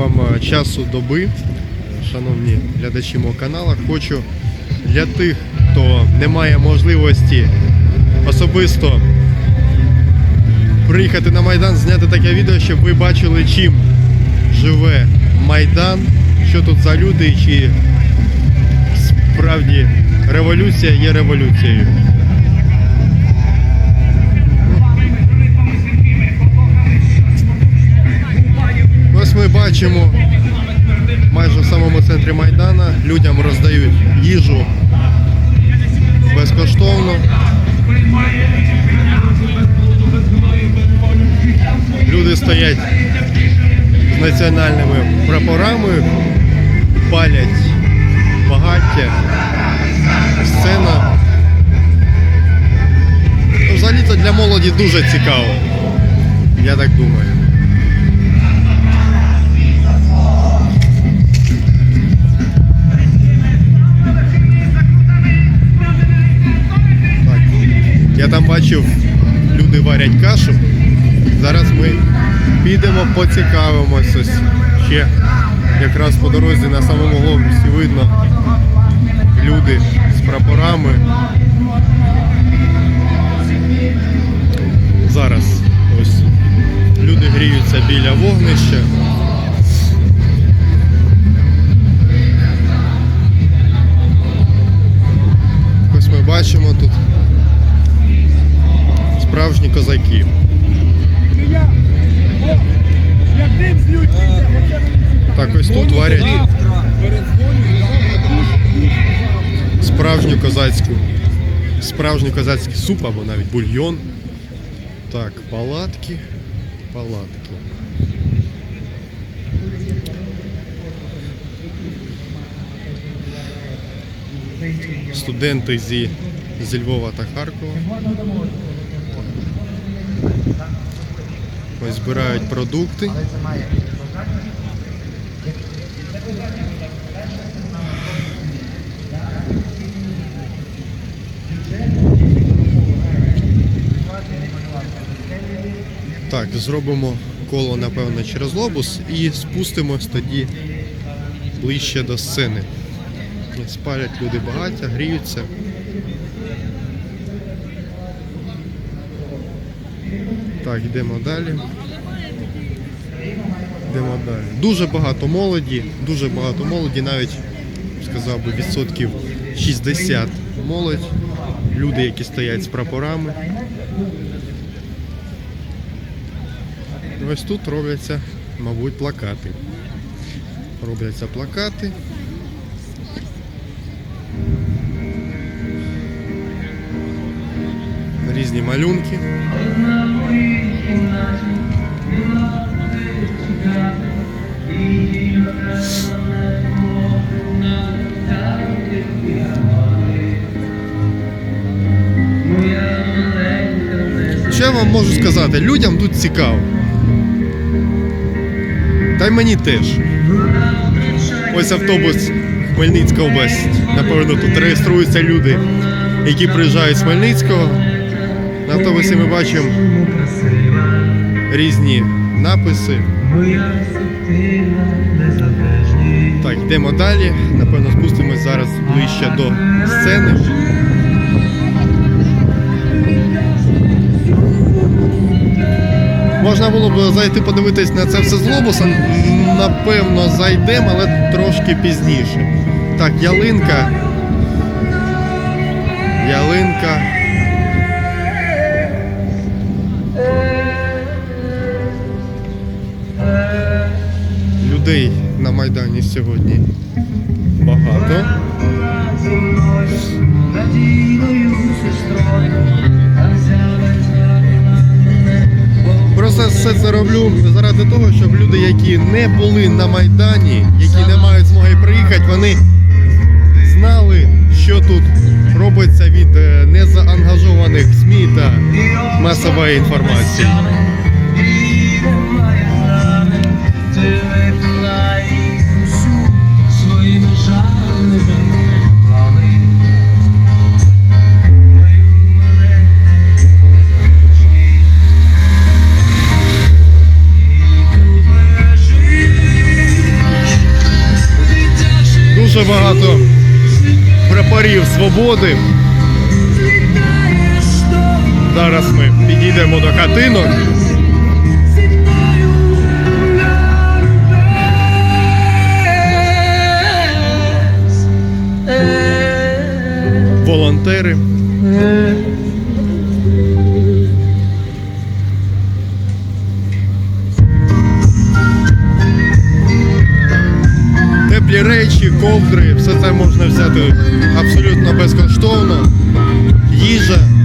вам е, часу доби, шановні глядачі мого каналу. Хочу для тих, хто не має можливості особисто приїхати на Майдан, зняти таке відео, щоб ви бачили, чим живе Майдан, що тут за люди, чи справді революція є революцією. Бачимо майже в самому центрі Майдана людям роздають їжу безкоштовно. Люди стоять з національними прапорами, палять багаття, сцена. Ну, Взагалі це для молоді дуже цікаво. Я так думаю. Там бачив, люди варять кашу. Зараз ми підемо поцікавимося. Ще якраз по дорозі на самому глобусі видно люди з прапорами. Зараз ось люди гріються біля вогнища. Тут варять справжню козацьку, справжній козацький суп або навіть бульйон. Так, палатки, палатки. Студенти зі, зі Львова та Харкова. Ось збирають продукти. Зробимо коло, напевно, через лобус і спустимось тоді ближче до сцени. Спалять люди багаття, гріються. Так, йдемо далі. Йдемо далі. Дуже багато молоді, дуже багато молоді, навіть сказав би відсотків 60 молодь. Люди, які стоять з прапорами. Ось тут робляться, мабуть, плакати. Робляться плакати. Різні малюнки. Що я вам можу сказати? Людям тут цікаво. Та й мені теж. Ось автобус Хмельницька область. Напевно, тут реєструються люди, які приїжджають з Хмельницького. На автобусі ми бачимо різні написи. Так, йдемо далі. Напевно, спустимось зараз ближче до сцени. Можна було б зайти подивитись на це все з глобуса. Напевно, зайдемо, але трошки пізніше. Так, ялинка. Ялинка. Людей на Майдані сьогодні багато. Просто все це роблю заради того, щоб люди, які не були на Майдані, які не мають змоги приїхати, вони знали, що тут робиться від е, незаангажованих СМІ та масової інформації. Дуже багато прапорів свободи. Зараз ми підійдемо до хатинок. Теплі речі, ковдри, все це можна взяти абсолютно безкоштовно. Їжа.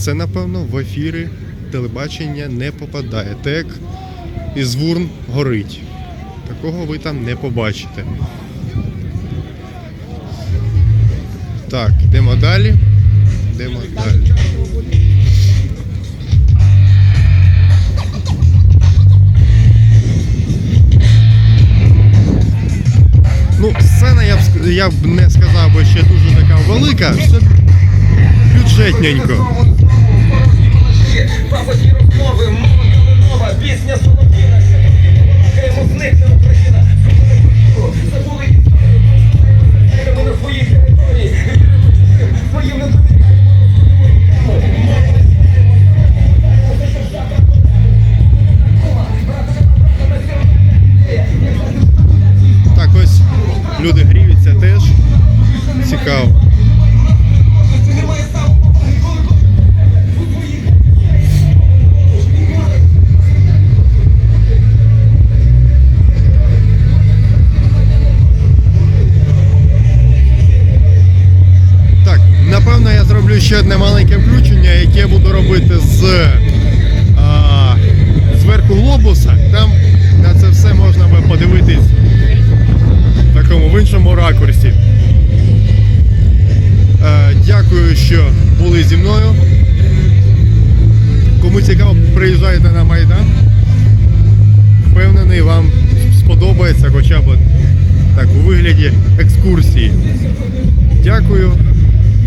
Це, напевно, в ефіри телебачення не попадає. Тек і звурн горить. Такого ви там не побачите. Так, йдемо далі. Йдемо далі. Ну, сцена я б я б не сказав би ще дуже така велика, все бюджетненько. Маленьке включення, яке буду робити з а, зверху глобуса. Там на це все можна подивитись в такому в іншому ракурсі. Е, дякую, що були зі мною. Кому цікаво, приїжджайте на Майдан. Впевнений, вам сподобається хоча б так у вигляді екскурсії. Дякую.